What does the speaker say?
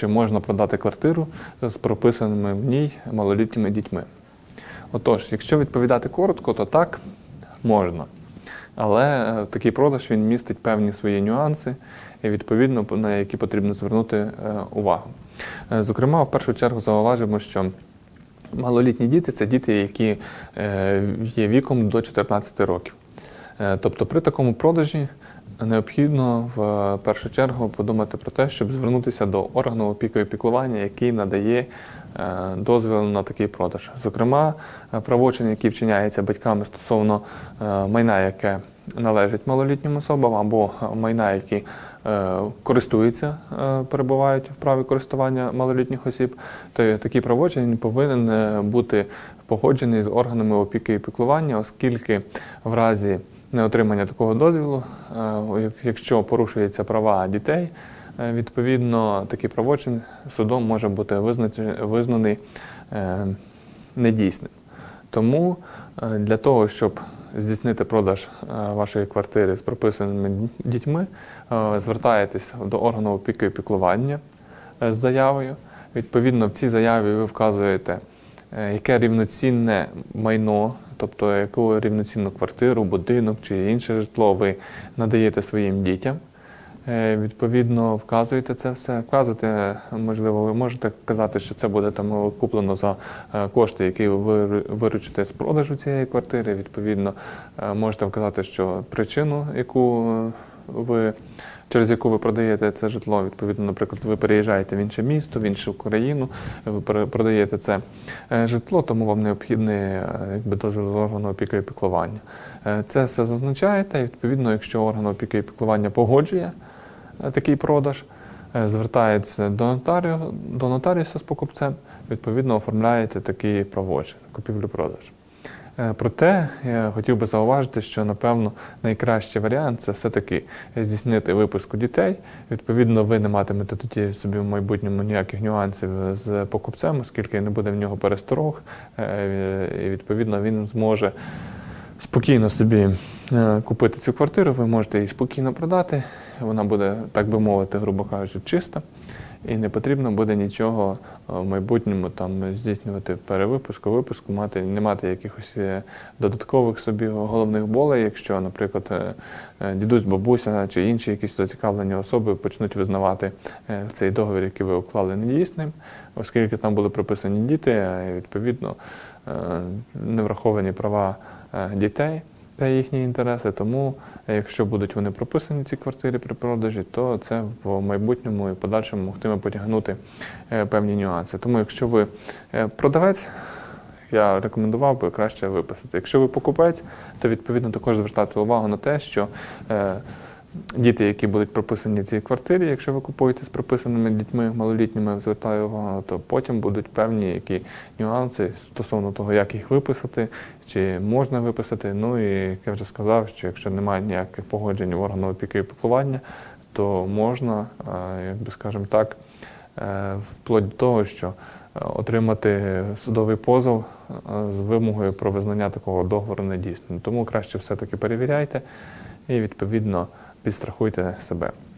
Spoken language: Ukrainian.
чи можна продати квартиру з прописаними в ній малолітніми дітьми. Отож, якщо відповідати коротко, то так можна. Але е, такий продаж він містить певні свої нюанси, відповідно на які потрібно звернути е, увагу. Е, Зокрема, в першу чергу зауважимо, що малолітні діти це діти, які є віком до 14 років. Тобто при такому продажі необхідно в е, першу чергу подумати про те, щоб звернутися до органу опіки і піклування, який надає е, дозвіл на такий продаж. Зокрема, е, правочин, які вчиняються батьками стосовно майна, яке належить малолітнім особам, або майна, які користуються, перебувають в праві користування малолітніх осіб, то такий правочин повинен бути погоджений з органами опіки і піклування, оскільки в разі неотримання такого дозвілу, е, якщо порушуються права дітей, е, відповідно такий правочин судом може бути визнаний е, недійсним. Тому для того, щоб здійснити продаж вашої квартири з прописаними дітьми, звертаєтесь до органу опіки і піклування з заявою. Відповідно, в цій заяві ви вказуєте, яке рівноцінне майно, тобто яку рівноцінну квартиру, будинок чи інше житло ви надаєте своїм дітям. Е, Відповідно, вказуєте це все. Вказуєте, можливо, ви можете казати, що це буде там куплено за е, кошти, які ви виручите з продажу цієї квартири. Відповідно, е, можете вказати, що причину, яку ви через яку ви продаєте це житло, відповідно, наприклад, ви переїжджаєте в інше місто, в іншу країну, ви продаєте це е, житло, тому вам необхідний е, якби дозвіл з органу опіки і піклування. Е, Це все зазначаєте. і, Відповідно, якщо орган опіки і піклування погоджує такий продаж, звертається до нотаріу, до нотаріуса з покупцем, відповідно оформляєте такий правочин, купівлю-продаж. Е, Проте я хотів би зауважити, що напевно найкращий варіант це все-таки здійснити випуску дітей. Відповідно, ви не матимете тоді собі в майбутньому ніяких нюансів з покупцем, оскільки не буде в нього пересторог, е, і відповідно він зможе спокійно собі е, купити цю квартиру. Ви можете її спокійно продати. Вона буде, так би мовити, грубо кажучи, чиста. І не потрібно буде нічого е, в майбутньому там здійснювати перевипуску, випуску, мати не мати якихось е, додаткових собі головних болей, якщо, наприклад, дідусь, бабуся чи інші якісь зацікавлені особи почнуть визнавати цей договір, який ви уклали недійсним, оскільки там були прописані діти, і, відповідно не враховані права дітей та їхні інтереси. Тому, е, якщо будуть вони прописані ці квартири при продажі, то це в майбутньому і подальшому могтиме потягнути е, певні нюанси. Тому, якщо ви е, продавець, я рекомендував би краще виписати. Якщо ви покупець, то відповідно також звертати увагу на те, що е, діти, які будуть прописані в цій квартирі, якщо ви купуєте з прописаними дітьми малолітніми, звертаю увагу, то потім будуть певні які нюанси стосовно того, як їх виписати, чи можна виписати. Ну і як я вже сказав, що якщо немає ніяких погоджень в органу опіки і піклування, то можна, е, як би скажемо так, е, вплоть до того, що е, отримати судовий позов з вимогою про визнання такого договору недійсним. Тому краще все-таки перевіряйте і відповідно підстрахуйте себе.